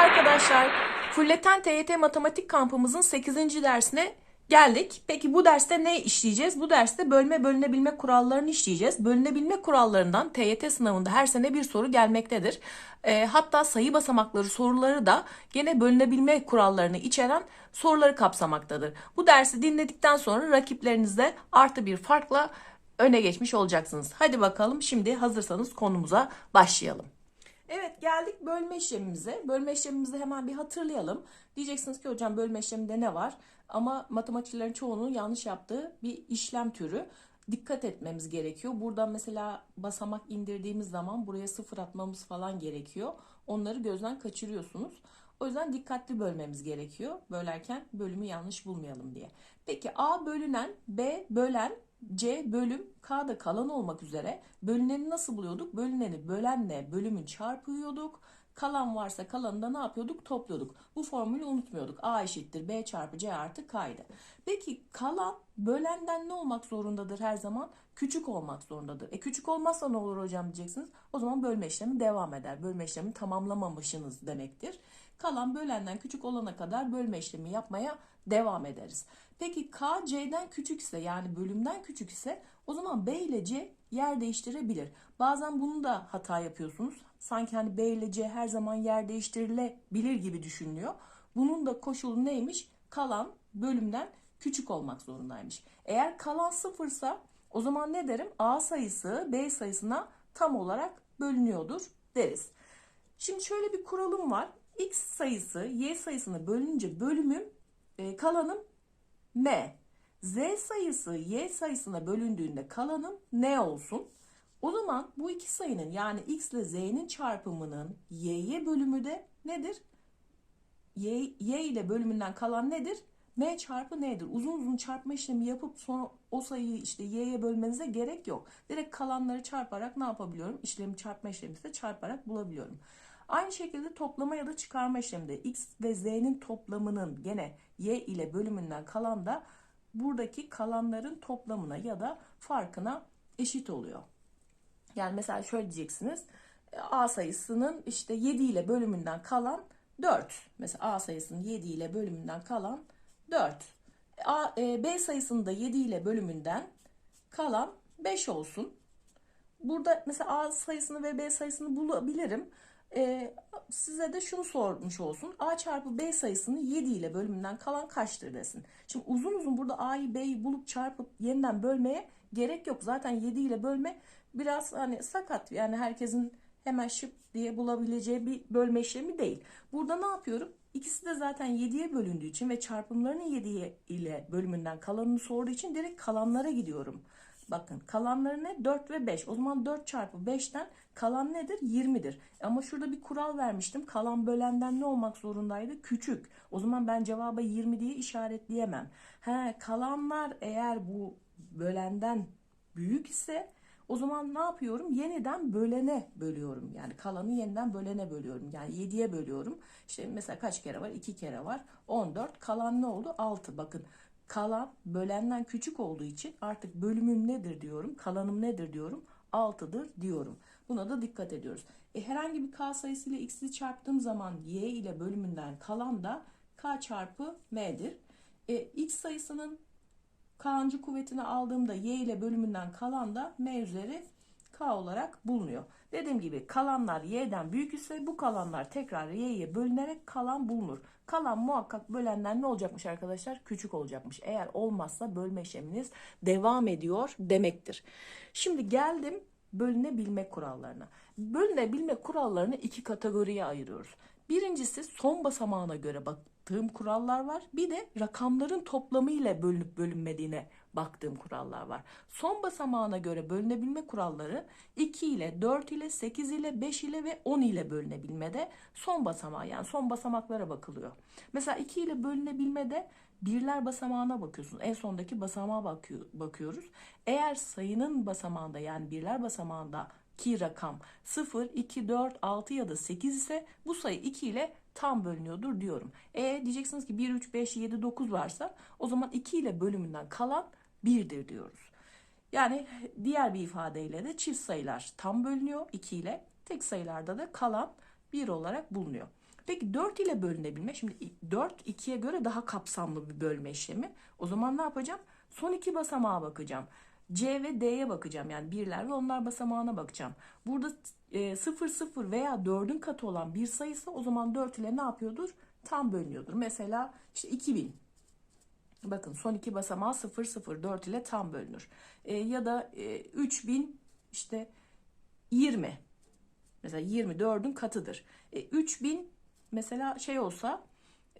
arkadaşlar. Fulleten TYT Matematik kampımızın 8. dersine geldik. Peki bu derste ne işleyeceğiz? Bu derste bölme bölünebilme kurallarını işleyeceğiz. Bölünebilme kurallarından TYT sınavında her sene bir soru gelmektedir. Ee, hatta sayı basamakları soruları da gene bölünebilme kurallarını içeren soruları kapsamaktadır. Bu dersi dinledikten sonra rakiplerinizde artı bir farkla öne geçmiş olacaksınız. Hadi bakalım şimdi hazırsanız konumuza başlayalım. Evet geldik bölme işlemimize. Bölme işlemimizi hemen bir hatırlayalım. Diyeceksiniz ki hocam bölme işleminde ne var? Ama matematikçilerin çoğunun yanlış yaptığı bir işlem türü. Dikkat etmemiz gerekiyor. Buradan mesela basamak indirdiğimiz zaman buraya sıfır atmamız falan gerekiyor. Onları gözden kaçırıyorsunuz. O yüzden dikkatli bölmemiz gerekiyor. Bölerken bölümü yanlış bulmayalım diye. Peki A bölünen, B bölen, C bölüm, K da kalan olmak üzere bölüneni nasıl buluyorduk? Bölüneni bölenle bölümün çarpıyorduk. Kalan varsa kalanı da ne yapıyorduk? Topluyorduk. Bu formülü unutmuyorduk. A eşittir B çarpı C artı K'ydı. Peki kalan bölenden ne olmak zorundadır her zaman? Küçük olmak zorundadır. E küçük olmazsa ne olur hocam diyeceksiniz. O zaman bölme işlemi devam eder. Bölme işlemi tamamlamamışsınız demektir. Kalan bölenden küçük olana kadar bölme işlemi yapmaya devam ederiz. Peki K C'den küçükse yani bölümden küçük ise o zaman B ile C yer değiştirebilir. Bazen bunu da hata yapıyorsunuz. Sanki hani B ile C her zaman yer değiştirilebilir gibi düşünülüyor. Bunun da koşulu neymiş? Kalan bölümden küçük olmak zorundaymış. Eğer kalan sıfırsa o zaman ne derim? A sayısı B sayısına tam olarak bölünüyordur deriz. Şimdi şöyle bir kuralım var. X sayısı Y sayısına bölünce bölümüm e, kalanım M. Z sayısı Y sayısına bölündüğünde kalanım ne olsun? O zaman bu iki sayının yani X ile Z'nin çarpımının Y'ye bölümü de nedir? Y, y ile bölümünden kalan nedir? M çarpı N'dir. Uzun uzun çarpma işlemi yapıp sonra o sayıyı işte Y'ye bölmenize gerek yok. Direkt kalanları çarparak ne yapabiliyorum? İşlemi çarpma işlemini de çarparak bulabiliyorum. Aynı şekilde toplama ya da çıkarma işleminde X ve Z'nin toplamının gene Y ile bölümünden kalan da buradaki kalanların toplamına ya da farkına eşit oluyor. Yani mesela şöyle diyeceksiniz. A sayısının işte 7 ile bölümünden kalan 4. Mesela A sayısının 7 ile bölümünden kalan 4. A, e, B sayısının da 7 ile bölümünden kalan 5 olsun. Burada mesela A sayısını ve B sayısını bulabilirim. E, size de şunu sormuş olsun. A çarpı B sayısını 7 ile bölümünden kalan kaçtır desin. Şimdi uzun uzun burada A'yı B'yi bulup çarpıp yeniden bölmeye gerek yok. Zaten 7 ile bölme biraz hani sakat. Yani herkesin hemen şıp diye bulabileceği bir bölme işlemi değil. Burada ne yapıyorum? İkisi de zaten 7'ye bölündüğü için ve çarpımlarının 7 ile bölümünden kalanını sorduğu için direkt kalanlara gidiyorum. Bakın kalanları ne? 4 ve 5. O zaman 4 çarpı 5'ten kalan nedir? 20'dir. Ama şurada bir kural vermiştim. Kalan bölenden ne olmak zorundaydı? Küçük. O zaman ben cevaba 20 diye işaretleyemem. He, kalanlar eğer bu bölenden büyük ise o zaman ne yapıyorum? Yeniden bölene bölüyorum. Yani kalanı yeniden bölene bölüyorum. Yani 7'ye bölüyorum. İşte mesela kaç kere var? 2 kere var. 14. Kalan ne oldu? 6. Bakın kalan bölenden küçük olduğu için artık bölümüm nedir diyorum. Kalanım nedir diyorum. 6'dır diyorum. Buna da dikkat ediyoruz. E, herhangi bir k sayısı ile x'i çarptığım zaman y ile bölümünden kalan da k çarpı m'dir. E, x sayısının k'ncı kuvvetini aldığımda y ile bölümünden kalan da m üzeri k olarak bulunuyor. Dediğim gibi kalanlar y'den büyük ise bu kalanlar tekrar y'ye bölünerek kalan bulunur. Kalan muhakkak bölenden ne olacakmış arkadaşlar? Küçük olacakmış. Eğer olmazsa bölme işleminiz devam ediyor demektir. Şimdi geldim bölünebilme kurallarına. Bölünebilme kurallarını iki kategoriye ayırıyoruz. Birincisi son basamağına göre baktığım kurallar var. Bir de rakamların toplamı ile bölünüp bölünmediğine baktığım kurallar var. Son basamağına göre bölünebilme kuralları 2 ile 4 ile 8 ile 5 ile ve 10 ile bölünebilmede son basamağı yani son basamaklara bakılıyor. Mesela 2 ile bölünebilmede birler basamağına bakıyorsun. En sondaki basamağa bakıyor, bakıyoruz. Eğer sayının basamağında yani birler basamağında ki rakam 0, 2, 4, 6 ya da 8 ise bu sayı 2 ile tam bölünüyordur diyorum. E diyeceksiniz ki 1, 3, 5, 7, 9 varsa o zaman 2 ile bölümünden kalan 1'dir diyoruz. Yani diğer bir ifadeyle de çift sayılar tam bölünüyor 2 ile. Tek sayılarda da kalan 1 olarak bulunuyor. Peki 4 ile bölünebilme. Şimdi 4 2'ye göre daha kapsamlı bir bölme işlemi. O zaman ne yapacağım? Son iki basamağa bakacağım. C ve D'ye bakacağım. Yani birler ve onlar basamağına bakacağım. Burada e, 0 0 veya 4'ün katı olan bir sayısı o zaman 4 ile ne yapıyordur? Tam bölünüyordur. Mesela işte 2000. Bakın son iki basamağı 0 0 4 ile tam bölünür. E, ya da e, 3000 işte 20. Mesela 24'ün katıdır. E, 3000 mesela şey olsa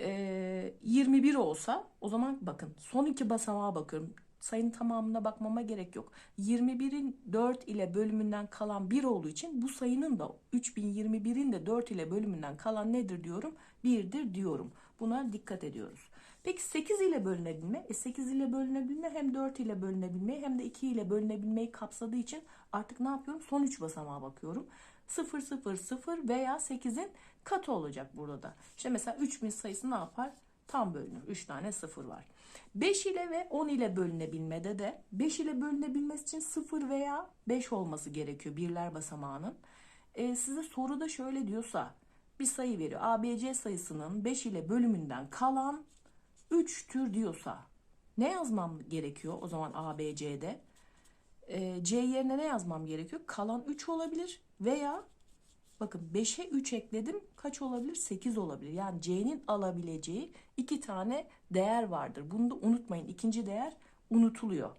e, 21 olsa o zaman bakın son iki basamağa bakıyorum. Sayının tamamına bakmama gerek yok. 21'in 4 ile bölümünden kalan 1 olduğu için bu sayının da 3021'in de 4 ile bölümünden kalan nedir diyorum? 1'dir diyorum. Buna dikkat ediyoruz. Peki 8 ile bölünebilme? E 8 ile bölünebilme hem 4 ile bölünebilmeyi hem de 2 ile bölünebilmeyi kapsadığı için artık ne yapıyorum? Son 3 basamağa bakıyorum. 0 0 0 veya 8'in katı olacak burada da. İşte mesela 3000 sayısı ne yapar? Tam bölünür. 3 tane 0 var. 5 ile ve 10 ile bölünebilmede de 5 ile bölünebilmesi için 0 veya 5 olması gerekiyor birler basamağının. E, size soruda şöyle diyorsa bir sayı veriyor. ABC sayısının 5 ile bölümünden kalan 3 tür diyorsa ne yazmam gerekiyor o zaman ABC'de? E, C yerine ne yazmam gerekiyor? Kalan 3 olabilir veya bakın 5'e 3 ekledim kaç olabilir? 8 olabilir. Yani C'nin alabileceği iki tane değer vardır. Bunu da unutmayın. İkinci değer unutuluyor.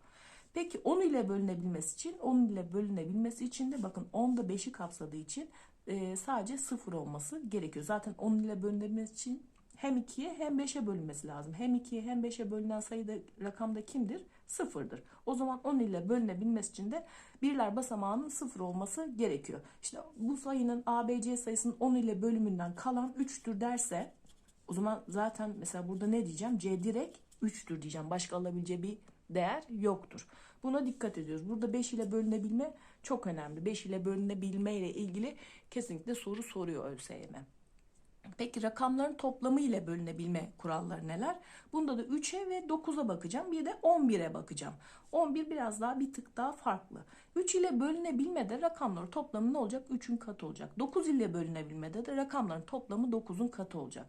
Peki 10 ile bölünebilmesi için 10 ile bölünebilmesi için de bakın 10 da 5'i kapsadığı için e, sadece 0 olması gerekiyor. Zaten 10 ile bölünebilmesi için hem 2'ye hem 5'e bölünmesi lazım. Hem 2'ye hem 5'e bölünen sayıda rakamda kimdir? Sıfırdır. O zaman 10 ile bölünebilmesi için de birler basamağının sıfır olması gerekiyor. İşte bu sayının ABC sayısının 10 ile bölümünden kalan 3'tür derse o zaman zaten mesela burada ne diyeceğim? C direkt 3'tür diyeceğim. Başka alabileceği bir değer yoktur. Buna dikkat ediyoruz. Burada 5 ile bölünebilme çok önemli. 5 ile bölünebilme ile ilgili kesinlikle soru soruyor ÖSYM. Peki rakamların toplamı ile bölünebilme kuralları neler? Bunda da 3'e ve 9'a bakacağım. Bir de 11'e bakacağım. 11 biraz daha bir tık daha farklı. 3 ile bölünebilmede rakamların toplamı ne olacak? 3'ün katı olacak. 9 ile bölünebilmede de rakamların toplamı 9'un katı olacak.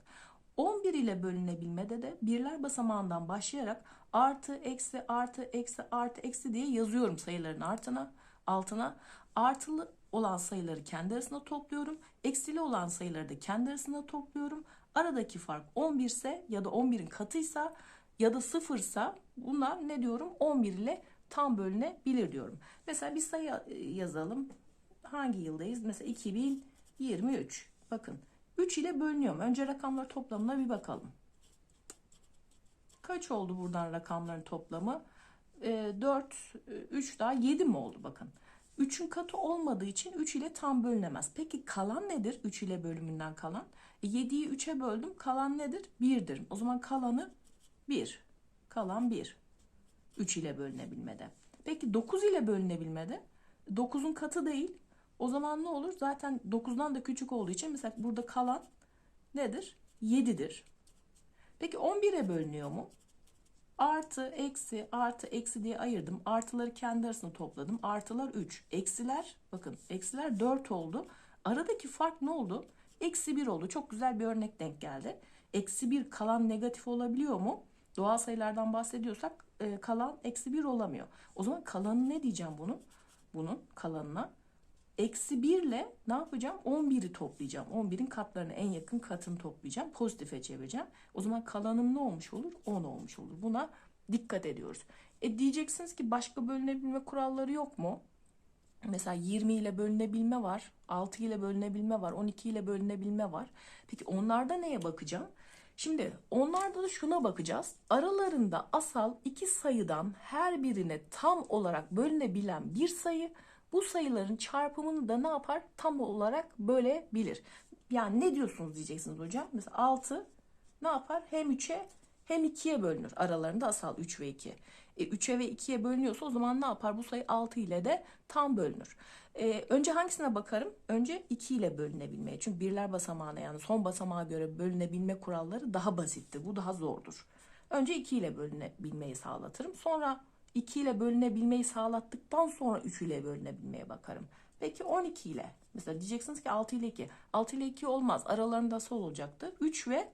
11 ile bölünebilmede de birler basamağından başlayarak artı, eksi, artı, eksi, artı, eksi diye yazıyorum sayıların artına, altına. Artılı olan sayıları kendi arasında topluyorum. Eksili olan sayıları da kendi arasında topluyorum. Aradaki fark 11 ise ya da 11'in katıysa ya da sıfırsa bunlar ne diyorum? 11 ile tam bölünebilir diyorum. Mesela bir sayı yazalım. Hangi yıldayız? Mesela 2023. Bakın 3 ile bölünüyor mu? Önce rakamlar toplamına bir bakalım. Kaç oldu buradan rakamların toplamı? E, 4, 3 daha 7 mi oldu bakın. 3'ün katı olmadığı için 3 ile tam bölünemez. Peki kalan nedir? 3 ile bölümünden kalan. E, 7'yi 3'e böldüm. Kalan nedir? 1'dir. O zaman kalanı 1. Kalan 1. 3 ile bölünebilmede. Peki 9 ile bölünebilmede 9'un katı değil. O zaman ne olur? Zaten 9'dan da küçük olduğu için mesela burada kalan nedir? 7'dir. Peki 11'e bölünüyor mu? Artı, eksi, artı, eksi diye ayırdım. Artıları kendi arasında topladım. Artılar 3. Eksiler, bakın eksiler 4 oldu. Aradaki fark ne oldu? Eksi 1 oldu. Çok güzel bir örnek denk geldi. Eksi 1 kalan negatif olabiliyor mu? Doğal sayılardan bahsediyorsak e, kalan eksi 1 olamıyor. O zaman kalanı ne diyeceğim bunun? Bunun kalanına Eksi 1 ile ne yapacağım? 11'i toplayacağım. 11'in katlarını en yakın katını toplayacağım. Pozitife çevireceğim. O zaman kalanım ne olmuş olur? 10 olmuş olur. Buna dikkat ediyoruz. E diyeceksiniz ki başka bölünebilme kuralları yok mu? Mesela 20 ile bölünebilme var. 6 ile bölünebilme var. 12 ile bölünebilme var. Peki onlarda neye bakacağım? Şimdi onlarda da şuna bakacağız. Aralarında asal iki sayıdan her birine tam olarak bölünebilen bir sayı bu sayıların çarpımını da ne yapar? Tam olarak bölebilir. Yani ne diyorsunuz diyeceksiniz hocam. Mesela 6 ne yapar? Hem 3'e hem 2'ye bölünür. Aralarında asal 3 ve 2. E, 3'e ve 2'ye bölünüyorsa o zaman ne yapar? Bu sayı 6 ile de tam bölünür. E, önce hangisine bakarım? Önce 2 ile bölünebilmeye. Çünkü birler basamağına yani son basamağa göre bölünebilme kuralları daha basitti. Bu daha zordur. Önce 2 ile bölünebilmeyi sağlatırım. Sonra 2 ile bölünebilmeyi sağlattıktan sonra 3 ile bölünebilmeye bakarım. Peki 12 ile mesela diyeceksiniz ki 6 ile 2. 6 ile 2 olmaz. Aralarında asal olacaktı. 3 ve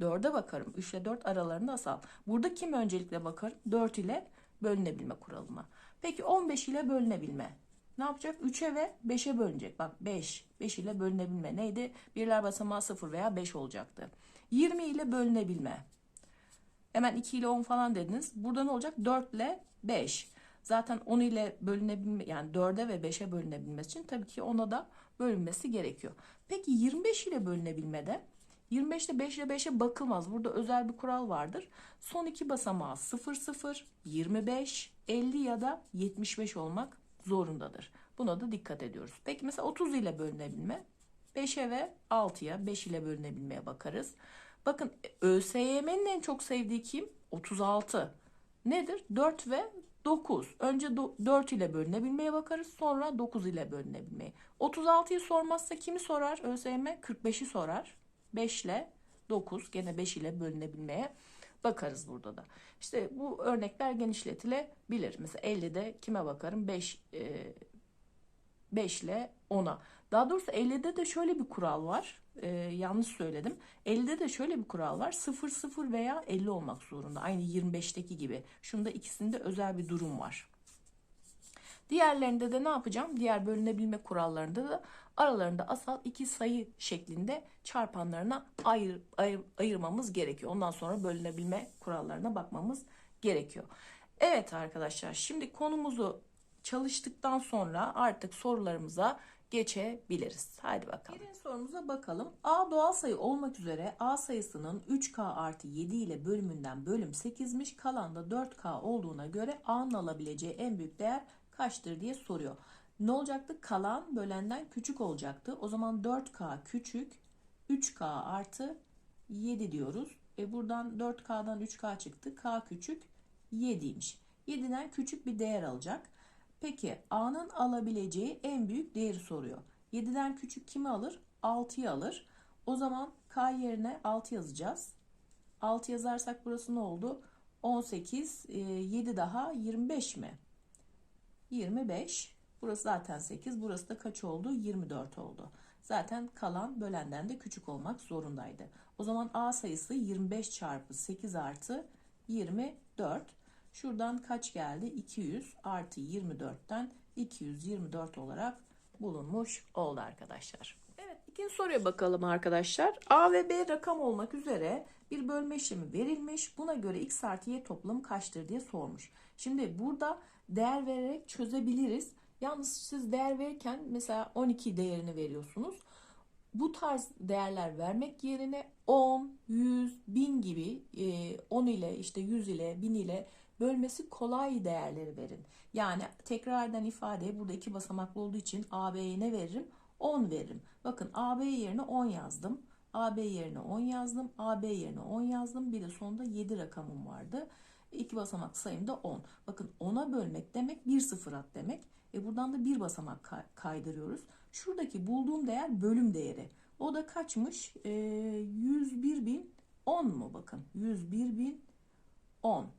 4'e bakarım. 3 ile 4 aralarında asal. Burada kim öncelikle bakarım? 4 ile bölünebilme kuralına. Peki 15 ile bölünebilme. Ne yapacak? 3'e ve 5'e bölünecek. Bak 5. 5 ile bölünebilme neydi? Birler basamağı 0 veya 5 olacaktı. 20 ile bölünebilme. Hemen 2 ile 10 falan dediniz. Burada ne olacak? 4 ile 5. Zaten 10 ile bölünebilme yani 4'e ve 5'e bölünebilmesi için tabii ki 10'a da bölünmesi gerekiyor. Peki 25 ile bölünebilmede 25 ile 5 ile 5'e bakılmaz. Burada özel bir kural vardır. Son iki basamağı 0 0, 25, 50 ya da 75 olmak zorundadır. Buna da dikkat ediyoruz. Peki mesela 30 ile bölünebilme 5'e ve 6'ya 5 ile bölünebilmeye bakarız. Bakın ÖSYM'nin en çok sevdiği kim? 36. Nedir? 4 ve 9. Önce do- 4 ile bölünebilmeye bakarız. Sonra 9 ile bölünebilmeyi. 36'yı sormazsa kimi sorar? ÖSYM 45'i sorar. 5 ile 9 gene 5 ile bölünebilmeye bakarız burada da. İşte bu örnekler genişletilebilir. Mesela 50'de kime bakarım? 5 e, 5 ile 10'a. Daha doğrusu 50'de de şöyle bir kural var. Ee, yanlış söyledim. 50'de de şöyle bir kural var. 0 0 veya 50 olmak zorunda. Aynı 25'teki gibi. Şunda ikisinde özel bir durum var. Diğerlerinde de ne yapacağım? Diğer bölünebilme kurallarında da aralarında asal iki sayı şeklinde çarpanlarına ayır, ayır, ayırmamız gerekiyor. Ondan sonra bölünebilme kurallarına bakmamız gerekiyor. Evet arkadaşlar şimdi konumuzu çalıştıktan sonra artık sorularımıza geçebiliriz. Hadi bakalım. Birinci sorumuza bakalım. A doğal sayı olmak üzere A sayısının 3K artı 7 ile bölümünden bölüm 8'miş. Kalan da 4K olduğuna göre A'nın alabileceği en büyük değer kaçtır diye soruyor. Ne olacaktı? Kalan bölenden küçük olacaktı. O zaman 4K küçük 3K artı 7 diyoruz. E buradan 4K'dan 3K çıktı. K küçük 7'ymiş. 7'den küçük bir değer alacak. Peki A'nın alabileceği en büyük değeri soruyor. 7'den küçük kimi alır? 6'yı alır. O zaman K yerine 6 yazacağız. 6 yazarsak burası ne oldu? 18, 7 daha 25 mi? 25. Burası zaten 8. Burası da kaç oldu? 24 oldu. Zaten kalan bölenden de küçük olmak zorundaydı. O zaman A sayısı 25 çarpı 8 artı 24. Şuradan kaç geldi? 200 artı 24'ten 224 olarak bulunmuş oldu arkadaşlar. Evet ikinci soruya bakalım arkadaşlar. A ve B rakam olmak üzere bir bölme işlemi verilmiş. Buna göre x artı y toplamı kaçtır diye sormuş. Şimdi burada değer vererek çözebiliriz. Yalnız siz değer verirken mesela 12 değerini veriyorsunuz. Bu tarz değerler vermek yerine 10, 100, 1000 gibi 10 ile işte 100 ile 1000 ile bölmesi kolay değerleri verin. Yani tekrardan ifade burada iki basamaklı olduğu için AB'ye ne veririm? 10 veririm. Bakın AB yerine 10 yazdım. AB yerine 10 yazdım. AB yerine 10 yazdım. Bir de sonunda 7 rakamım vardı. İki basamak sayım da 10. Bakın 10'a bölmek demek bir sıfır at demek. E buradan da bir basamak kaydırıyoruz. Şuradaki bulduğum değer bölüm değeri. O da kaçmış? E, 101 bin 10 mu bakın? 101 bin 10.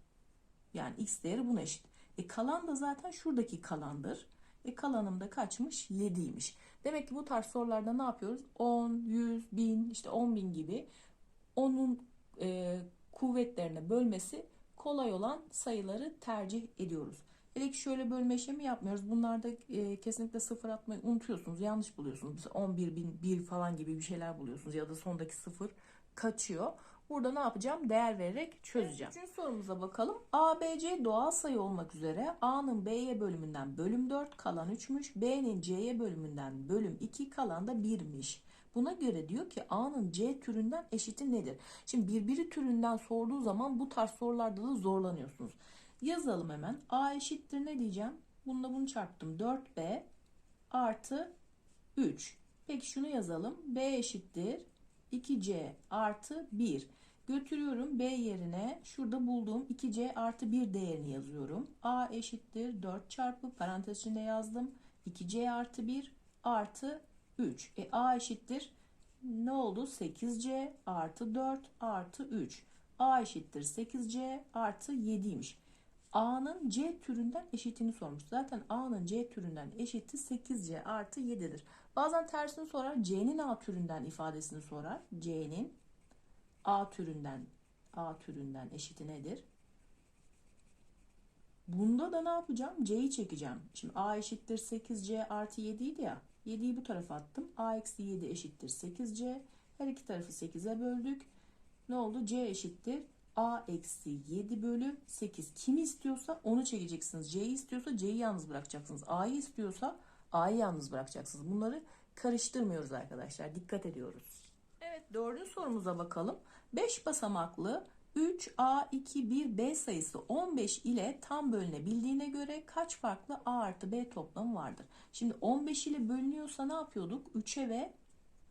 Yani x değeri buna eşit. E kalan da zaten şuradaki kalandır. E kalanım da kaçmış? 7'ymiş. Demek ki bu tarz sorularda ne yapıyoruz? 10, 100, 1000, işte 10 bin gibi onun e, kuvvetlerine bölmesi kolay olan sayıları tercih ediyoruz. Hele ki şöyle bölme işlemi yapmıyoruz. Bunlarda e, kesinlikle sıfır atmayı unutuyorsunuz. Yanlış buluyorsunuz. Mesela 11 bin 1 falan gibi bir şeyler buluyorsunuz. Ya da sondaki sıfır kaçıyor. Burada ne yapacağım? Değer vererek çözeceğim. Üçüncü sorumuza bakalım. A, B, C doğal sayı olmak üzere A'nın B'ye bölümünden bölüm 4 kalan 3'müş. B'nin C'ye bölümünden bölüm 2 kalan da 1'miş. Buna göre diyor ki A'nın C türünden eşiti nedir? Şimdi birbiri türünden sorduğu zaman bu tarz sorularda da zorlanıyorsunuz. Yazalım hemen. A eşittir ne diyeceğim? Bununla bunu çarptım. 4B artı 3. Peki şunu yazalım. B eşittir 2C artı 1. Götürüyorum B yerine şurada bulduğum 2C artı 1 değerini yazıyorum. A eşittir 4 çarpı parantez içinde yazdım. 2C artı 1 artı 3. E A eşittir ne oldu? 8C artı 4 artı 3. A eşittir 8C artı 7'ymiş. A'nın C türünden eşitini sormuş. Zaten A'nın C türünden eşiti 8C artı 7'dir. Bazen tersini sorar. C'nin A türünden ifadesini sorar. C'nin A türünden A türünden eşiti nedir? Bunda da ne yapacağım? C'yi çekeceğim. Şimdi A eşittir 8C artı 7 idi ya. 7'yi bu tarafa attım. A eksi 7 eşittir 8C. Her iki tarafı 8'e böldük. Ne oldu? C eşittir. A eksi 7 bölü 8. Kimi istiyorsa onu çekeceksiniz. C'yi istiyorsa C'yi yalnız bırakacaksınız. A'yı istiyorsa A'yı yalnız bırakacaksınız. Bunları karıştırmıyoruz arkadaşlar. Dikkat ediyoruz. Dördüncü sorumuza bakalım. 5 basamaklı 3A2 sayısı 15 ile tam bölünebildiğine göre kaç farklı A artı B toplamı vardır? Şimdi 15 ile bölünüyorsa ne yapıyorduk? 3'e ve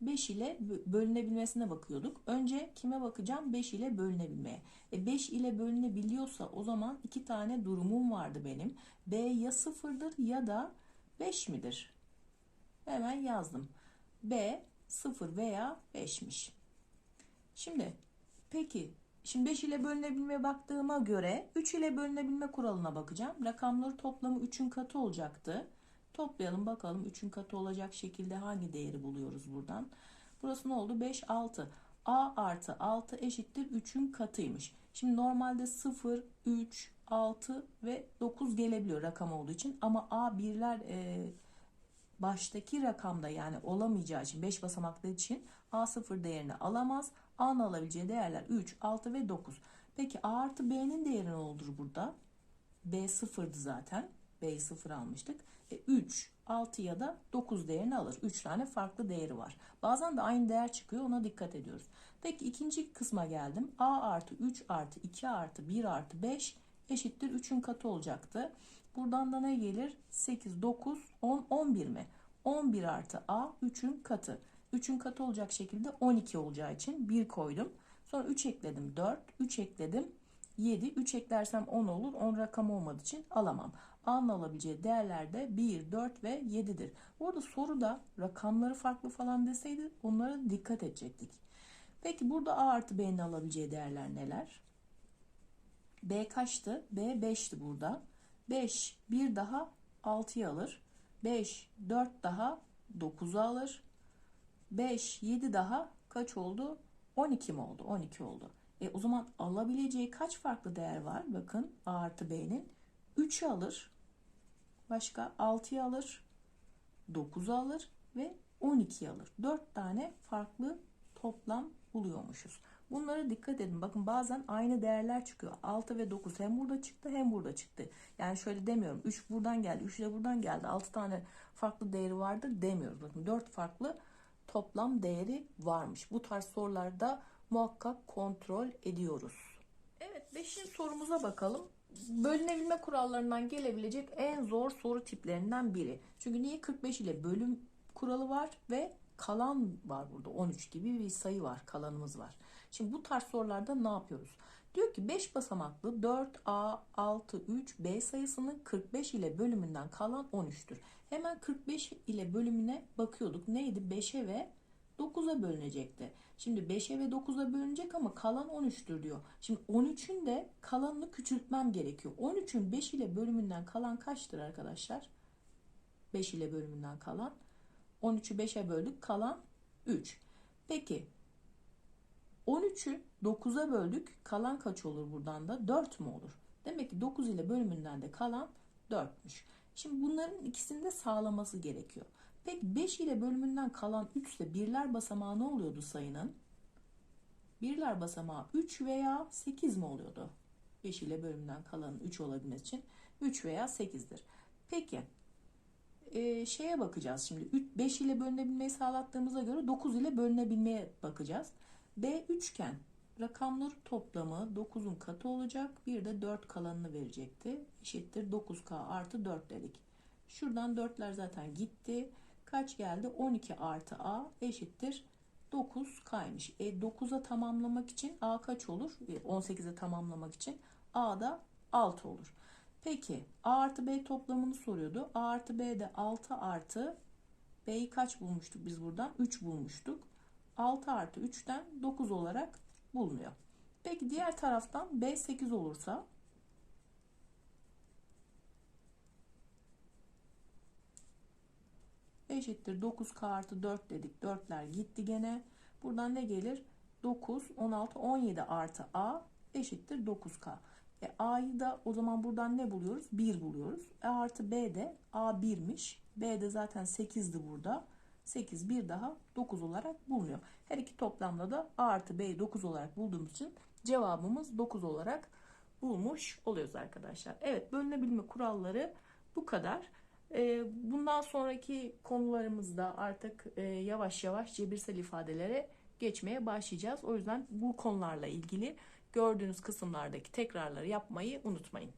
5 ile bölünebilmesine bakıyorduk. Önce kime bakacağım? 5 ile bölünebilmeye. E 5 ile bölünebiliyorsa o zaman iki tane durumum vardı benim. B ya sıfırdır ya da 5 midir? Hemen yazdım. B 0 veya 5'miş. Şimdi peki Şimdi 5 ile bölünebilmeye baktığıma göre 3 ile bölünebilme kuralına bakacağım. Rakamları toplamı 3'ün katı olacaktı. Toplayalım bakalım 3'ün katı olacak şekilde hangi değeri buluyoruz buradan. Burası ne oldu? 5, 6. A artı 6 eşittir 3'ün katıymış. Şimdi normalde 0, 3, 6 ve 9 gelebiliyor rakam olduğu için. Ama A birler e, baştaki rakamda yani olamayacağı için 5 basamaklı için A0 değerini alamaz. A'nın alabileceği değerler 3, 6 ve 9. Peki A artı B'nin değeri ne olur burada? B sıfırdı zaten. B'yi sıfır almıştık. E, 3, 6 ya da 9 değerini alır. 3 tane farklı değeri var. Bazen de aynı değer çıkıyor ona dikkat ediyoruz. Peki ikinci kısma geldim. A artı 3 artı 2 artı 1 artı 5 eşittir 3'ün katı olacaktı. Buradan da ne gelir? 8, 9, 10, 11 mi? 11 artı A 3'ün katı. 3'ün katı olacak şekilde 12 olacağı için 1 koydum. Sonra 3 ekledim 4, 3 ekledim 7. 3 eklersem 10 olur. 10 rakam olmadığı için alamam. A'nın alabileceği değerler de 1, 4 ve 7'dir. Bu arada soruda rakamları farklı falan deseydi onlara dikkat edecektik. Peki burada A artı B'nin alabileceği değerler neler? B kaçtı? B 5'ti burada. 5 bir daha 6'yı alır. 5 4 daha 9'u alır. 5 7 daha kaç oldu? 12 mi oldu? 12 oldu. E, o zaman alabileceği kaç farklı değer var? Bakın A artı B'nin 3'ü alır. Başka 6'yı alır. 9'u alır ve 12'yi alır. 4 tane farklı toplam buluyormuşuz. Bunlara dikkat edin. Bakın bazen aynı değerler çıkıyor. 6 ve 9 hem burada çıktı hem burada çıktı. Yani şöyle demiyorum. 3 buradan geldi, 3 de buradan geldi. 6 tane farklı değeri vardır demiyoruz. Bakın 4 farklı toplam değeri varmış. Bu tarz sorularda muhakkak kontrol ediyoruz. Evet 5. sorumuza bakalım. Bölünebilme kurallarından gelebilecek en zor soru tiplerinden biri. Çünkü niye 45 ile bölüm kuralı var ve kalan var burada 13 gibi bir sayı var kalanımız var. Şimdi bu tarz sorularda ne yapıyoruz? Diyor ki 5 basamaklı 4A 6 3 B sayısının 45 ile bölümünden kalan 13'tür. Hemen 45 ile bölümüne bakıyorduk. Neydi? 5'e ve 9'a bölünecekti. Şimdi 5'e ve 9'a bölünecek ama kalan 13'tür diyor. Şimdi 13'ün de kalanını küçültmem gerekiyor. 13'ün 5 ile bölümünden kalan kaçtır arkadaşlar? 5 ile bölümünden kalan. 13'ü 5'e böldük kalan 3. Peki 13'ü 9'a böldük. Kalan kaç olur buradan da? 4 mü olur? Demek ki 9 ile bölümünden de kalan 4'müş. Şimdi bunların ikisini de sağlaması gerekiyor. Peki 5 ile bölümünden kalan 3 ise birler basamağı ne oluyordu sayının? Birler basamağı 3 veya 8 mi oluyordu? 5 ile bölümünden kalanın 3 olabilmesi için 3 veya 8'dir. Peki e, şeye bakacağız şimdi. 5 ile bölünebilmeyi sağlattığımıza göre 9 ile bölünebilmeye bakacağız. B üçgen rakamları toplamı 9'un katı olacak. Bir de 4 kalanını verecekti. Eşittir 9K artı 4 dedik. Şuradan 4'ler zaten gitti. Kaç geldi? 12 artı A eşittir 9K'ymış. E 9'a tamamlamak için A kaç olur? 18'e tamamlamak için A da 6 olur. Peki A artı B toplamını soruyordu. A artı B'de 6 artı B'yi kaç bulmuştuk biz buradan? 3 bulmuştuk. 6 artı 3'ten 9 olarak bulunuyor. Peki diğer taraftan B 8 olursa eşittir 9K artı 4 dedik. 4'ler gitti gene. Buradan ne gelir? 9, 16, 17 artı A eşittir 9K. E, A'yı da o zaman buradan ne buluyoruz? 1 buluyoruz. E artı B de A 1'miş. B de zaten 8'di burada. 8 bir daha 9 olarak bulunuyor. Her iki toplamda da A artı B'yi 9 olarak bulduğumuz için cevabımız 9 olarak bulmuş oluyoruz arkadaşlar. Evet bölünebilme kuralları bu kadar. Ee, Bundan sonraki konularımızda artık e, yavaş yavaş cebirsel ifadelere geçmeye başlayacağız. O yüzden bu konularla ilgili gördüğünüz kısımlardaki tekrarları yapmayı unutmayın.